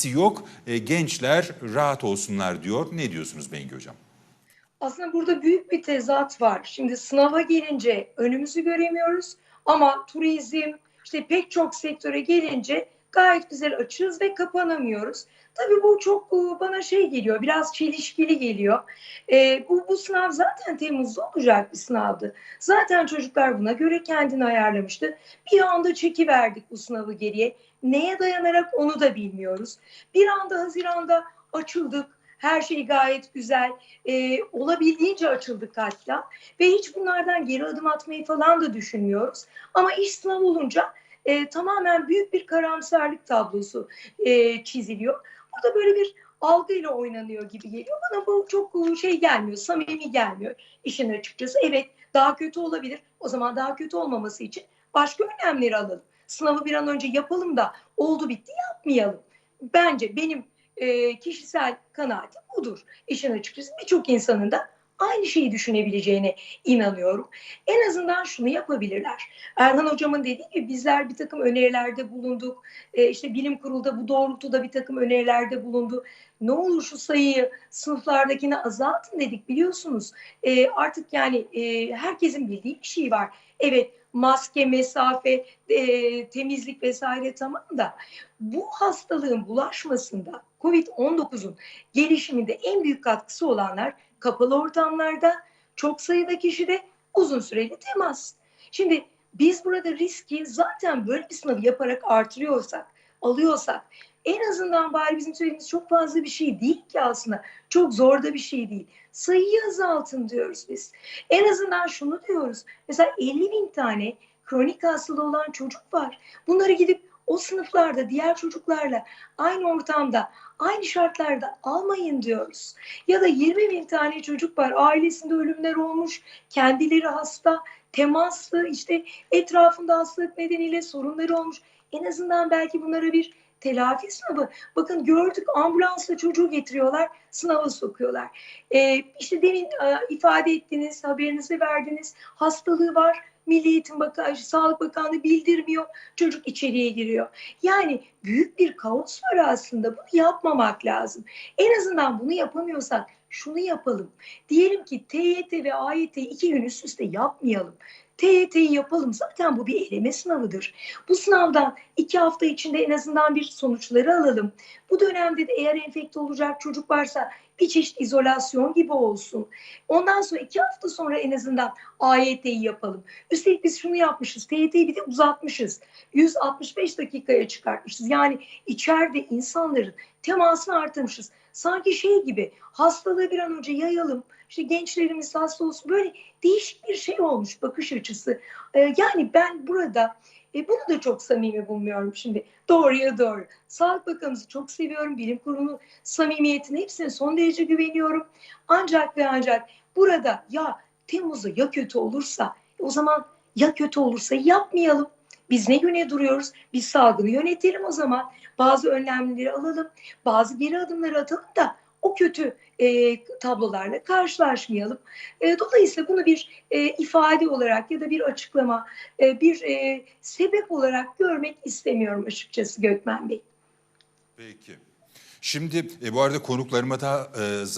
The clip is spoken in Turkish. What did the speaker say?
beklentisi yok. E, gençler rahat olsunlar diyor. Ne diyorsunuz Bengi Hocam? Aslında burada büyük bir tezat var. Şimdi sınava gelince önümüzü göremiyoruz ama turizm, işte pek çok sektöre gelince gayet güzel açığız ve kapanamıyoruz. Tabii bu çok e, bana şey geliyor, biraz çelişkili geliyor. E, bu, bu sınav zaten Temmuz'da olacak bir sınavdı. Zaten çocuklar buna göre kendini ayarlamıştı. Bir anda çekiverdik bu sınavı geriye. Neye dayanarak onu da bilmiyoruz. Bir anda Haziran'da açıldık. Her şey gayet güzel. E, olabildiğince açıldık hatta. Ve hiç bunlardan geri adım atmayı falan da düşünmüyoruz. Ama iş sınav olunca e, tamamen büyük bir karamsarlık tablosu e, çiziliyor. Burada böyle bir algıyla oynanıyor gibi geliyor. Bana bu çok e, şey gelmiyor, samimi gelmiyor işin açıkçası. Evet daha kötü olabilir. O zaman daha kötü olmaması için başka önlemleri alalım. Sınavı bir an önce yapalım da oldu bitti yapmayalım. Bence benim e, kişisel kanaatim budur. İşin açıkçası birçok insanın da aynı şeyi düşünebileceğine inanıyorum. En azından şunu yapabilirler. Erhan hocamın dediği gibi bizler bir takım önerilerde bulunduk. E, işte bilim kurulda bu doğrultuda bir takım önerilerde bulundu. Ne olur şu sayıyı sınıflardakini azaltın dedik biliyorsunuz. E, artık yani e, herkesin bildiği bir şey var. Evet maske, mesafe, e, temizlik vesaire tamam da bu hastalığın bulaşmasında COVID-19'un gelişiminde en büyük katkısı olanlar kapalı ortamlarda çok sayıda kişide uzun süreli temas. Şimdi biz burada riski zaten böyle bir sınavı yaparak artırıyorsak, alıyorsak en azından bari bizim söylediğimiz çok fazla bir şey değil ki aslında. Çok zor da bir şey değil. Sayıyı azaltın diyoruz biz. En azından şunu diyoruz. Mesela 50 bin tane kronik hastalığı olan çocuk var. Bunları gidip o sınıflarda diğer çocuklarla aynı ortamda, aynı şartlarda almayın diyoruz. Ya da 20 bin tane çocuk var. Ailesinde ölümler olmuş, kendileri hasta, temaslı, işte etrafında hastalık nedeniyle sorunları olmuş. En azından belki bunlara bir telafi sınavı. Bakın gördük ambulansla çocuğu getiriyorlar, sınava sokuyorlar. Ee, işte demin e, ifade ettiniz, haberinizi verdiniz, hastalığı var. Milli Eğitim Bakanı, Sağlık Bakanlığı bildirmiyor. Çocuk içeriye giriyor. Yani büyük bir kaos var aslında. Bunu yapmamak lazım. En azından bunu yapamıyorsak şunu yapalım. Diyelim ki TYT ve AYT iki gün üst üste yapmayalım. TYT'yi yapalım. Zaten bu bir eleme sınavıdır. Bu sınavdan iki hafta içinde en azından bir sonuçları alalım. Bu dönemde de eğer enfekte olacak çocuk varsa bir çeşit izolasyon gibi olsun. Ondan sonra iki hafta sonra en azından AYT'yi yapalım. Üstelik biz şunu yapmışız. TYT'yi bir de uzatmışız. 165 dakikaya çıkartmışız. Yani içeride insanların temasını artırmışız. Sanki şey gibi hastalığı bir an önce yayalım. İşte gençlerimiz hasta olsun. Böyle değişik bir şey olmuş bakış açısı. Ee, yani ben burada e, bunu da çok samimi bulmuyorum şimdi. Doğruya doğru. Sağlık Bakanımızı çok seviyorum. Bilim Kurulu'nun samimiyetine hepsine son derece güveniyorum. Ancak ve ancak burada ya Temmuz'da ya kötü olursa o zaman ya kötü olursa yapmayalım. Biz ne güne duruyoruz? Biz salgını yönetelim o zaman. Bazı önlemleri alalım. Bazı geri adımları atalım da o kötü e, tablolarla karşılaşmayalım. E, dolayısıyla bunu bir e, ifade olarak ya da bir açıklama, e, bir e, sebep olarak görmek istemiyorum açıkçası Gökmen Bey. Peki. Şimdi e, bu arada konuklarıma da e, zaten